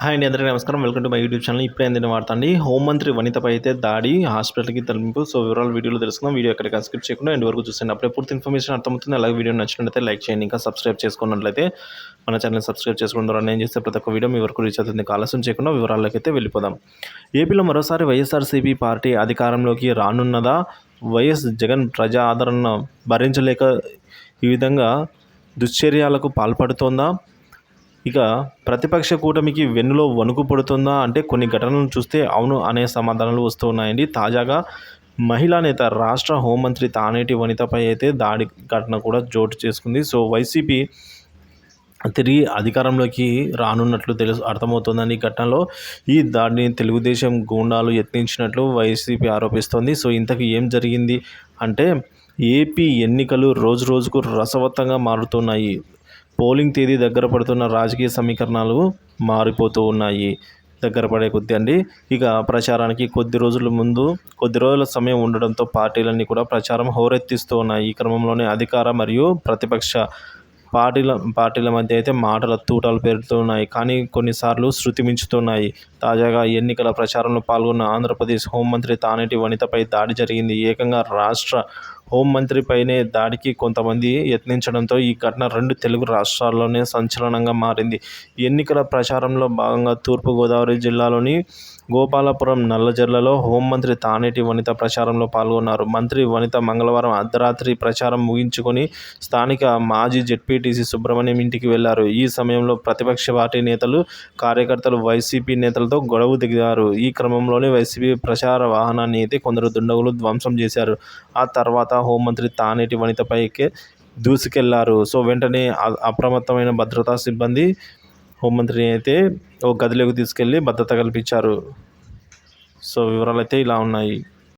Hi అండి అందరికీ నమస్కారం. Welcome to my YouTube channel. ఇప్పుడే అందిన వార్త అండి. హోంమంత్రి వనితపై అయితే దాడి హాస్పిటల్కి తరలింపు. సో వివరాలు వీడియోలో తెలుసుకుందాం. వీడియో ఎక్కడ స్కిప్ చేయకుండా ఎండ్ వరకు చూసండి అప్పుడే పూర్తి ఇన్ఫర్మేషన్ అర్థమవుతుంది. అలాగే వీడియో నచ్చినట్లయితే లైక్ చేయండి. ఇంకా సబ్స్క్రైబ్ చేసుకున్నట్లయితే మన ఛానల్ సబ్స్క్రైబ్ చేసుకోవడం ద్వారా నేను చేస్తే ప్రతి ఒక్క వీడియో మీ వరకు రీచ్ అవుతుంది. ఆలస్యం చేయకుండా వివరాల్లోకి అయితే వెళ్ళిపోదాం. ఏపీలో మరోసారి వైఎస్ఆర్సీపీ పార్టీ అధికారంలోకి రానున్నదా? వైఎస్ జగన్ ప్రజా ఆదరణ భరించలేక ఈ విధంగా దుశ్చర్యాలకు పాల్పడుతోందా? ఇక ప్రతిపక్ష కూటమికి వెన్నులో వణుకు పడుతుందా అంటే కొన్ని ఘటనలను చూస్తే అవును అనే సమాధానాలు వస్తూ ఉన్నాయండి తాజాగా మహిళా నేత రాష్ట్ర హోంమంత్రి తానేటి వనితపై అయితే దాడి ఘటన కూడా చోటు చేసుకుంది. సో వైసీపీ తిరిగి అధికారంలోకి రానున్నట్లు తెలుసు అర్థమవుతుందని ఈ ఘటనలో ఈ దాడిని తెలుగుదేశం గూండాలు యత్నించినట్లు వైసీపీ ఆరోపిస్తోంది. సో ఇంతకు ఏం జరిగింది అంటే ఏపీ ఎన్నికలు రోజు రోజుకు రసవత్తంగా మారుతున్నాయి. పోలింగ్ తేదీ దగ్గర పడుతున్న రాజకీయ సమీకరణాలు మారిపోతూ ఉన్నాయి. దగ్గర పడే కొద్దీ అండి. ఇక ప్రచారానికి కొద్ది రోజుల ముందు కొద్ది రోజుల సమయం ఉండడంతో పార్టీలన్నీ కూడా ప్రచారం హోరెత్తిస్తూ ఉన్నాయి. ఈ క్రమంలోనే అధికార మరియు ప్రతిపక్ష పార్టీల పార్టీల మధ్య అయితే మాటల తూటాలు పెరుగుతున్నాయి కానీ కొన్నిసార్లు శృతి మించుతున్నాయి. తాజాగా ఎన్నికల ప్రచారంలో పాల్గొన్న ఆంధ్రప్రదేశ్ హోంమంత్రి తానేటి వనితపై దాడి జరిగింది. ఏకంగా రాష్ట్ర హోంమంత్రిపైనే దాడికి కొంతమంది యత్నించడంతో ఈ ఘటన రెండు తెలుగు రాష్ట్రాల్లోనే సంచలనంగా మారింది. ఎన్నికల ప్రచారంలో భాగంగా తూర్పుగోదావరి జిల్లాలోని గోపాలపురం నల్లజర్లలో హోంమంత్రి తానేటి వనిత ప్రచారంలో పాల్గొన్నారు. మంత్రి వనిత మంగళవారం అర్ధరాత్రి ప్రచారం ముగించుకొని స్థానిక మాజీ జెడ్పీటీసీ సుబ్రహ్మణ్యం ఇంటికి వెళ్ళారు. ఈ సమయంలో ప్రతిపక్ష పార్టీ నేతలు కార్యకర్తలు వైసీపీ నేతలు నేతలతో గొడవ దిగారు. ఈ క్రమంలోనే వైసీపీ ప్రచార వాహనాన్ని అయితే కొందరు దుండగులు ధ్వంసం చేశారు. ఆ తర్వాత హోంమంత్రి తానేటి వనితపైకి దూసుకెళ్ళారు. సో వెంటనే అప్రమత్తమైన భద్రతా సిబ్బంది హోంమంత్రిని అయితే ఓ గదిలోకి తీసుకెళ్ళి భద్రత కల్పించారు. సో వివరాలు అయితే ఇలా ఉన్నాయి.